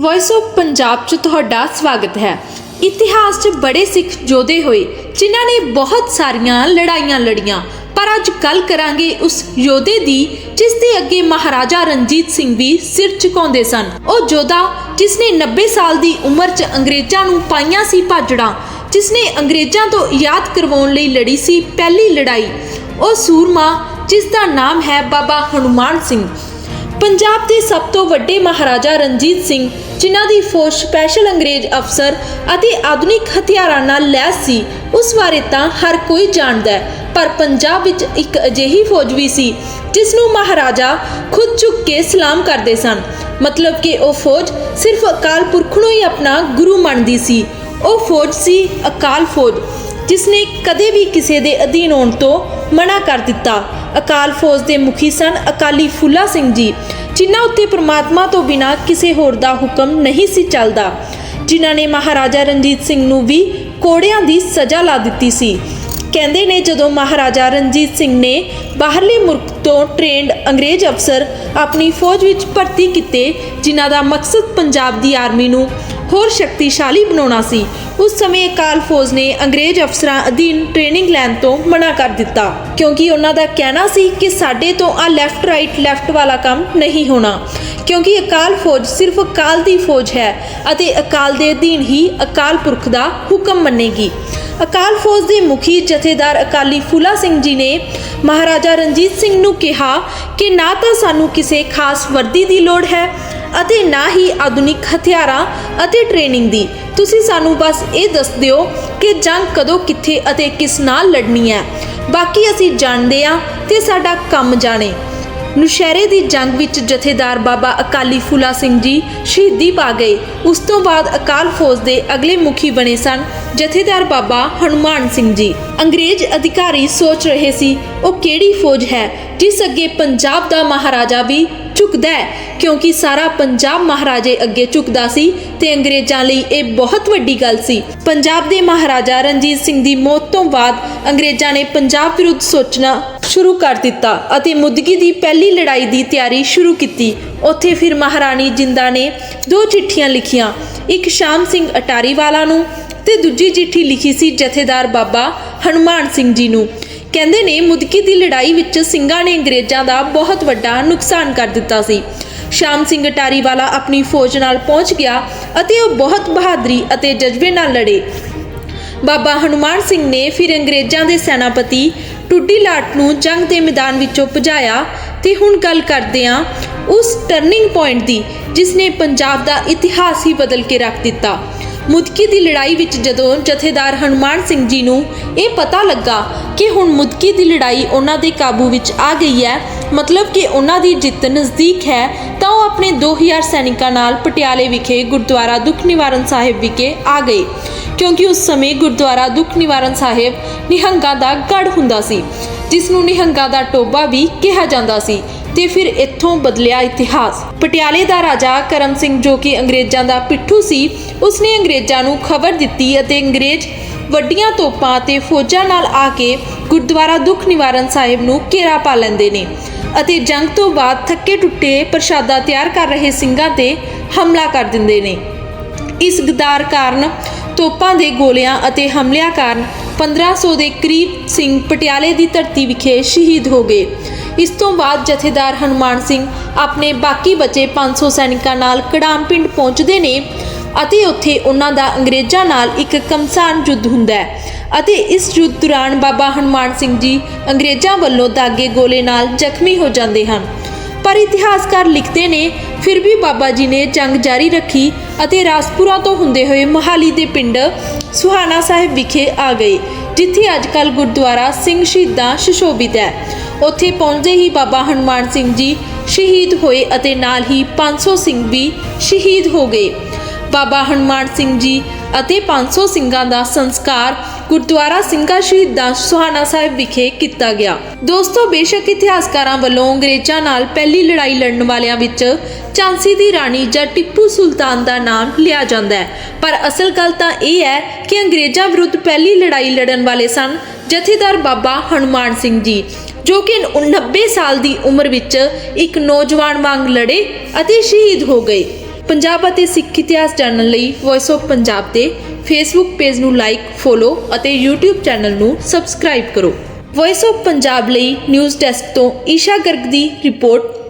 Voice of Punjab 'ਚ ਤੁਹਾਡਾ ਸਵਾਗਤ ਹੈ। ਇਤਿਹਾਸ 'ਚ ਬੜੇ ਸਿੱਖ ਯੋਧੇ ਹੋਏ, ਜਿਨ੍ਹਾਂ ਨੇ ਬਹੁਤ ਸਾਰੀਆਂ ਲੜਾਈਆਂ ਲੜੀਆਂ। ਪਰ ਅੱਜ ਗੱਲ ਕਰਾਂਗੇ ਉਸ ਯੋਧੇ ਦੀ, ਜਿਸ ਦੇ ਅੱਗੇ ਮਹਾਰਾਜਾ ਰਣਜੀਤ ਸਿੰਘ ਵੀ ਸਿਰ ਝੁਕਾਉਂਦੇ ਸਨ। ਉਹ ਯੋਧਾ, ਜਿਸ ਨੇ 90 ਸਾਲ ਦੀ ਉਮਰ 'ਚ ਅੰਗਰੇਜ਼ਾਂ ਨੂੰ ਪਾਈਆਂ ਸੀ ਭਾਜੜਾਂ, ਜਿਸ ਨੇ ਅੰਗਰੇਜ਼ਾਂ ਤੋਂ ਯਾਦ ਕਰਵਾਉਣ ਲਈ ਲੜੀ ਸੀ ਪਹਿਲੀ ਲੜਾਈ। ਉਹ ਸੂਰਮਾ, ਜਿਸ ਦਾ ਨਾਮ ਹੈ ਬਾਬਾ ਹਨੂਮਾਨ ਸਿੰਘ। ਪੰਜਾਬ ਦੇ ਸਭ ਤੋਂ ਵੱਡੇ ਮਹਾਰਾਜਾ ਰਣਜੀਤ ਸਿੰਘ, ਜਿਨ੍ਹਾਂ ਦੀ ਫੌਜ ਸਪੈਸ਼ਲ ਅੰਗਰੇਜ਼ ਅਫਸਰ ਅਤੇ ਆਧੁਨਿਕ ਹਥਿਆਰਾਂ ਨਾਲ ਲੈਸ ਸੀ, ਉਸ ਬਾਰੇ ਤਾਂ ਹਰ ਕੋਈ ਜਾਣਦਾ ਹੈ, ਪਰ ਪੰਜਾਬ ਵਿੱਚ ਇੱਕ ਅਜਿਹੀ ਫੌਜ ਵੀ ਸੀ ਜਿਸ ਨੂੰ ਮਹਾਰਾਜਾ ਖੁਦ ਝੁੱਕ ਕੇ ਸਲਾਮ ਕਰਦੇ ਸਨ। ਮਤਲਬ ਕਿ ਉਹ ਫੌਜ ਸਿਰਫ ਅਕਾਲ ਪੁਰਖ ਨੂੰ ਹੀ ਆਪਣਾ ਗੁਰੂ ਮੰਨਦੀ ਸੀ। ਉਹ ਫੌਜ ਸੀ ਅਕਾਲ ਫੌਜ। ਜਿਸ ਨੇ ਕਦੇ ਵੀ ਕਿਸੇ ਦੇ ਅਧੀਨ ਹੋਣ ਤੋਂ ਮਨਾ ਕਰ ਦਿੱਤਾ। ਅਕਾਲ ਫੌਜ ਦੇ ਮੁਖੀ ਸਨ ਅਕਾਲੀ ਫੁੱਲਾ ਸਿੰਘ ਜੀ, ਜਿਨ੍ਹਾਂ ਉੱਤੇ ਪ੍ਰਮਾਤਮਾ ਤੋਂ ਬਿਨਾ ਕਿਸੇ ਹੋਰ ਦਾ ਹੁਕਮ ਨਹੀਂ ਸੀ ਚੱਲਦਾ। ਜਿਨ੍ਹਾਂ ਨੇ ਮਹਾਰਾਜਾ ਰਣਜੀਤ ਸਿੰਘ ਨੂੰ ਵੀ ਕੋੜਿਆਂ ਦੀ ਸਜ਼ਾ ਲਾ ਦਿੱਤੀ ਸੀ। ਕਹਿੰਦੇ ਨੇ ਜਦੋਂ ਮਹਾਰਾਜਾ ਰਣਜੀਤ ਸਿੰਘ ਨੇ ਬਾਹਰਲੇ ਮੁਲਕ ਤੋਂ ਟ੍ਰੇਨਡ ਅੰਗਰੇਜ਼ ਅਫਸਰ ਆਪਣੀ ਫੌਜ ਵਿੱਚ ਭਰਤੀ ਕੀਤੇ, ਜਿਨ੍ਹਾਂ ਦਾ ਮਕਸਦ ਪੰਜਾਬ ਦੀ ਆਰਮੀ ਨੂੰ ਹੋਰ ਸ਼ਕਤੀਸ਼ਾਲੀ ਬਣਾਉਣਾ ਸੀ। ਉਸ ਸਮੇਂ ਅਕਾਲ ਫੌਜ ਨੇ ਅੰਗਰੇਜ਼ ਅਫਸਰਾਂ ਅਧੀਨ ਟ੍ਰੇਨਿੰਗ ਲੈਣ ਤੋਂ ਮਨਾ ਕਰ ਦਿੱਤਾ। ਕਿਉਂਕਿ ਉਹਨਾਂ ਦਾ ਕਹਿਣਾ ਸੀ ਕਿ ਸਾਡੇ ਤੋਂ ਆ ਲੈਫਟ ਰਾਈਟ ਲੈਫਟ ਵਾਲਾ ਕੰਮ ਨਹੀਂ ਹੋਣਾ। ਕਿਉਂਕਿ ਅਕਾਲ ਫੌਜ ਸਿਰਫ ਅਕਾਲ ਦੀ ਫੌਜ ਹੈ ਅਤੇ ਅਕਾਲ ਦੇ ਅਧੀਨ ਹੀ ਅਕਾਲ ਪੁਰਖ ਦਾ ਹੁਕਮ ਮੰਨੇਗੀ। ਅਕਾਲ ਫੌਜ ਦੇ ਮੁਖੀ ਜਥੇਦਾਰ ਅਕਾਲੀ ਫੂਲਾ ਸਿੰਘ ਜੀ ਨੇ ਮਹਾਰਾਜਾ ਰਣਜੀਤ ਸਿੰਘ ਨੂੰ ਕਿਹਾ ਕਿ ਨਾ ਤਾਂ ਸਾਨੂੰ ਕਿਸੇ ਖਾਸ ਵਰਦੀ ਦੀ ਲੋੜ ਹੈ ਅਤੇ ਨਾ ਹੀ ਆਧੁਨਿਕ ਹਥਿਆਰਾਂ ਅਤੇ ਟ੍ਰੇਨਿੰਗ ਦੀ। ਤੁਸੀਂ ਸਾਨੂੰ ਬਸ ਇਹ ਦੱਸ ਦਿਓ ਕਿ ਜੰਗ ਕਦੋਂ ਕਿੱਥੇ ਅਤੇ ਕਿਸ ਨਾਲ ਲੜਨੀ ਹੈ। ਬਾਕੀ ਅਸੀਂ ਜਾਣਦੇ ਹਾਂ ਤੇ ਸਾਡਾ ਕੰਮ ਜਾਣੇ। ਨੁਸ਼ਹਿਰੇ ਦੀ ਜੰਗ ਵਿੱਚ ਜਥੇਦਾਰ ਬਾਬਾ ਅਕਾਲੀ ਫੂਲਾ ਸਿੰਘ ਜੀ ਸ਼ਹੀਦੀ ਪਾ ਗਏ। ਉਸ ਤੋਂ ਬਾਅਦ ਅਕਾਲ ਫੌਜ ਦੇ ਅਗਲੇ ਮੁਖੀ ਬਣੇ ਸਨ ਜਥੇਦਾਰ ਬਾਬਾ ਹਨੂਮਾਨ ਸਿੰਘ ਜੀ। ਅੰਗਰੇਜ਼ ਅਧਿਕਾਰੀ ਸੋਚ ਰਹੇ ਸੀ, ਉਹ ਕਿਹੜੀ ਫੌਜ ਹੈ, ਜਿਸ ਅੱਗੇ ਪੰਜਾਬ ਦਾ ਮਹਾਰਾਜਾ ਵੀ ਝੁਕਦਾ ਹੈ, ਕਿਉਂਕਿ ਸਾਰਾ ਪੰਜਾਬ ਮਹਾਰਾਜੇ ਅੱਗੇ ਝੁਕਦਾ ਸੀ ਤੇ ਅੰਗਰੇਜ਼ਾਂ ਲਈ ਇਹ ਬਹੁਤ ਵੱਡੀ ਗੱਲ ਸੀ। ਪੰਜਾਬ ਦੇ ਮਹਾਰਾਜਾ ਰਣਜੀਤ ਸਿੰਘ ਦੀ ਮੌਤ ਤੋਂ ਬਾਅਦ ਅੰਗਰੇਜ਼ਾਂ ਨੇ ਪੰਜਾਬ ਵਿਰੁੱਧ ਸੋਚਣਾ ਸ਼ੁਰੂ ਕਰ ਦਿੱਤਾ ਅਤੇ ਮੁਦਗੀ ਦੀ ਪਹਿਲੀ ਲੜਾਈ ਦੀ ਤਿਆਰੀ ਸ਼ੁਰੂ ਕੀਤੀ। ਉੱਥੇ ਫਿਰ ਮਹਾਰਾਣੀ ਜਿੰਦਾ ਨੇ ਦੋ ਚਿੱਠੀਆਂ ਲਿਖੀਆਂ, ਇੱਕ ਸ਼ਾਮ ਸਿੰਘ ਅਟਾਰੀਵਾਲਾ ਨੂੰ ਤੇ ਦੂਜੀ ਚਿੱਠੀ ਲਿਖੀ ਸੀ ਜਥੇਦਾਰ ਬਾਬਾ ਹਨੂਮਾਨ ਸਿੰਘ ਜੀ ਨੂੰ। ਕਹਿੰਦੇ ਨੇ ਮੁਦਕੀ ਦੀ ਲੜਾਈ ਵਿੱਚ ਸਿੰਘਾਂ ਨੇ ਅੰਗਰੇਜ਼ਾਂ ਦਾ ਬਹੁਤ ਵੱਡਾ ਨੁਕਸਾਨ ਕਰ ਦਿੱਤਾ ਸੀ। ਸ਼ਾਮ ਸਿੰਘ ਅਟਾਰੀਵਾਲਾ ਆਪਣੀ ਫੌਜ ਨਾਲ ਪਹੁੰਚ ਗਿਆ ਅਤੇ ਉਹ ਬਹੁਤ ਬਹਾਦਰੀ ਅਤੇ ਜਜ਼ਬੇ ਨਾਲ ਲੜੇ। ਬਾਬਾ ਹਨੂਮਾਨ ਸਿੰਘ ਨੇ ਫਿਰ ਅੰਗਰੇਜ਼ਾਂ ਦੇ ਸੈਨਾਪਤੀ ਟੁੱਡੀ ਲਾਟ ਨੂੰ ਜੰਗ ਦੇ ਮੈਦਾਨ ਵਿੱਚੋਂ ਭਜਾਇਆ ਤੇ ਹੁਣ ਗੱਲ ਕਰਦੇ ਹਾਂ ਉਸ ਟਰਨਿੰਗ ਪੁਆਇੰਟ ਦੀ, ਜਿਸ ਨੇ ਪੰਜਾਬ ਦਾ ਇਤਿਹਾਸ ਹੀ ਬਦਲ ਕੇ ਰੱਖ ਦਿੱਤਾ। ਮੁਦਕੀ ਦੀ ਲੜਾਈ ਵਿੱਚ ਜਦੋਂ ਜਥੇਦਾਰ ਹਨੂਮਾਨ ਸਿੰਘ ਜੀ ਨੂੰ ਇਹ ਪਤਾ ਲੱਗਾ ਕਿ ਹੁਣ ਮੁਦਕੀ ਦੀ ਲੜਾਈ ਉਹਨਾਂ ਦੇ ਕਾਬੂ ਵਿੱਚ ਆ ਗਈ ਹੈ, ਮਤਲਬ ਕਿ ਉਹਨਾਂ ਦੀ ਜਿੱਤ ਨਜ਼ਦੀਕ ਹੈ, ਤਾਂ ਉਹ ਆਪਣੇ 2000 ਸੈਨਿਕਾਂ ਨਾਲ ਪਟਿਆਲੇ ਵਿਖੇ ਗੁਰਦੁਆਰਾ ਦੁੱਖ ਨਿਵਾਰਨ ਸਾਹਿਬ ਵਿਖੇ ਆ ਗਏ। ਕਿਉਂਕਿ ਉਸ ਸਮੇਂ ਗੁਰਦੁਆਰਾ ਦੁੱਖ ਨਿਵਾਰਨ ਸਾਹਿਬ ਨਿਹੰਗਾਂ ਦਾ ਗੜ ਹੁੰਦਾ ਸੀ, ਜਿਸ ਨੂੰ ਨਿਹੰਗਾਂ ਦਾ ਟੋਬਾ ਵੀ ਕਿਹਾ ਜਾਂਦਾ ਸੀ। ਤੇ ਫਿਰ ਇੱਥੋਂ ਬਦਲਿਆ ਇਤਿਹਾਸ। ਪਟਿਆਲੇ ਦਾ ਰਾਜਾ ਕਰਮ ਸਿੰਘ ਜੋ ਕਿ ਅੰਗਰੇਜ਼ਾਂ ਦਾ ਪਿੱਠੂ ਸੀ, ਉਸਨੇ ਅੰਗਰੇਜ਼ਾਂ ਨੂੰ ਖਬਰ ਦਿੱਤੀ ਅਤੇ ਅੰਗਰੇਜ਼ ਵੱਡੀਆਂ ਤੋਪਾਂ ਅਤੇ ਫੌਜਾਂ ਨਾਲ ਆ ਕੇ ਗੁਰਦੁਆਰਾ ਦੁੱਖ ਨਿਵਾਰਨ ਸਾਹਿਬ ਨੂੰ ਘੇਰਾ ਪਾ ਲੈਂਦੇ ਨੇ ਅਤੇ ਜੰਗ ਤੋਂ ਬਾਅਦ ਥੱਕੇ ਟੁੱਟੇ ਪ੍ਰਸ਼ਾਦਾ ਤਿਆਰ ਕਰ ਰਹੇ ਸਿੰਘਾਂ ਤੇ ਹਮਲਾ ਕਰ ਦਿੰਦੇ ਨੇ। ਇਸ ਗਦਾਰ ਕਾਰਨ ਤੋਪਾਂ ਦੇ ਗੋਲਿਆਂ ਅਤੇ ਹਮਲਿਆਂ ਕਾਰਨ 1500 ਦੇ ਕਰੀਬ ਸਿੰਘ ਪਟਿਆਲੇ ਦੀ ਧਰਤੀ ਵਿਖੇ ਸ਼ਹੀਦ ਹੋ ਗਏ। ਇਸ ਤੋਂ ਬਾਅਦ ਜਥੇਦਾਰ ਹਨੂਮਾਨ ਸਿੰਘ ਆਪਣੇ ਬਾਕੀ ਬਚੇ 500 ਸੈਨਿਕਾਂ ਨਾਲ ਕੜਾਮ ਪਿੰਡ ਪਹੁੰਚਦੇ ਨੇ ਅਤੇ ਉੱਥੇ ਉਹਨਾਂ ਦਾ ਅੰਗਰੇਜ਼ਾਂ ਨਾਲ ਇੱਕ ਕਮਸਾਨ ਯੁੱਧ ਹੁੰਦਾ ਹੈ। ਅਤੇ ਇਸ ਯੁੱਧ ਦੌਰਾਨ ਬਾਬਾ ਹਨੂਮਾਨ ਸਿੰਘ ਜੀ ਅੰਗਰੇਜ਼ਾਂ ਵੱਲੋਂ ਦਾਗੇ ਗੋਲੇ ਨਾਲ ਜ਼ਖਮੀ ਹੋ ਜਾਂਦੇ ਹਨ। ਪਰ ਇਤਿਹਾਸਕਾਰ ਲਿਖਦੇ ਨੇ, ਫਿਰ ਵੀ ਬਾਬਾ ਜੀ ਨੇ ਜੰਗ ਜਾਰੀ ਰੱਖੀ ਅਤੇ ਰਾਜਪੁਰਾ ਤੋਂ ਹੁੰਦੇ ਹੋਏ ਮੋਹਾਲੀ ਦੇ ਪਿੰਡ ਸੁਹਾਣਾ ਸਾਹਿਬ ਵਿਖੇ ਆ ਗਏ, ਜਿੱਥੇ ਅੱਜਕੱਲ ਗੁਰਦੁਆਰਾ ਸਿੰਘ ਸ਼ਹੀਦਾਂ ਸ਼ਸ਼ੋਭਿਤ ਹੈ। ਉੱਥੇ ਪਹੁੰਚਦੇ ਹੀ ਬਾਬਾ ਹਨੂਮਾਨ ਸਿੰਘ ਜੀ ਸ਼ਹੀਦ ਹੋਏ ਅਤੇ ਨਾਲ ਹੀ 500 ਸਿੰਘ ਵੀ ਸ਼ਹੀਦ ਹੋ ਗਏ। ਬਾਬਾ ਹਨੂਮਾਨ ਸਿੰਘ ਜੀ ਅਤੇ 500 ਸਿੰਘਾਂ ਦਾ ਸੰਸਕਾਰ ਗੁਰਦੁਆਰਾ ਸਿੰਘਾਂ ਸ਼ਹੀਦਾਂ ਸੁਹਾਣਾ ਸਾਹਿਬ ਵਿਖੇ ਕੀਤਾ ਗਿਆ। ਦੋਸਤੋ, ਬੇਸ਼ੱਕ ਇਤਿਹਾਸਕਾਰਾਂ ਵੱਲੋਂ ਅੰਗਰੇਜ਼ਾਂ ਨਾਲ ਪਹਿਲੀ ਲੜਾਈ ਲੜਨ ਵਾਲਿਆਂ ਵਿੱਚ ਝਾਂਸੀ ਦੀ ਰਾਣੀ ਜਾਂ ਟਿੱਪੂ ਸੁਲਤਾਨ ਦਾ ਨਾਮ ਲਿਆ ਜਾਂਦਾ ਹੈ। ਪਰ ਅਸਲ ਗੱਲ ਤਾਂ ਇਹ ਹੈ ਕਿ ਅੰਗਰੇਜ਼ਾਂ ਵਿਰੁੱਧ ਪਹਿਲੀ ਲੜਾਈ ਲੜਨ ਵਾਲੇ ਸਨ ਜਥੇਦਾਰ ਬਾਬਾ ਹਨੂਮਾਨ ਸਿੰਘ ਜੀ। ਜੋ ਕਿ 90 ਸਾਲ ਦੀ ਉਮਰ ਵਿੱਚ ਇੱਕ ਨੌਜਵਾਨ ਵਾਂਗ ਲੜੇ ਅਤੇ ਸ਼ਹੀਦ ਹੋ ਗਏ। ਪੰਜਾਬ ਅਤੇ ਸਿੱਖ ਇਤਿਹਾਸ ਜਾਣਨ ਲਈ ਵੌਇਸ ਆਫ ਪੰਜਾਬ ਦੇ ਫੇਸਬੁੱਕ ਪੇਜ ਨੂੰ ਲਾਈਕ ਫੋਲੋ ਅਤੇ YouTube ਚੈਨਲ ਨੂੰ ਸਬਸਕ੍ਰਾਈਬ ਕਰੋ। ਵੌਇਸ ਆਫ ਪੰਜਾਬ ਲਈ ਨਿਊਜ਼ ਡੈਸਕ ਤੋਂ ਈਸ਼ਾ ਗਰਗ ਦੀ ਰਿਪੋਰਟ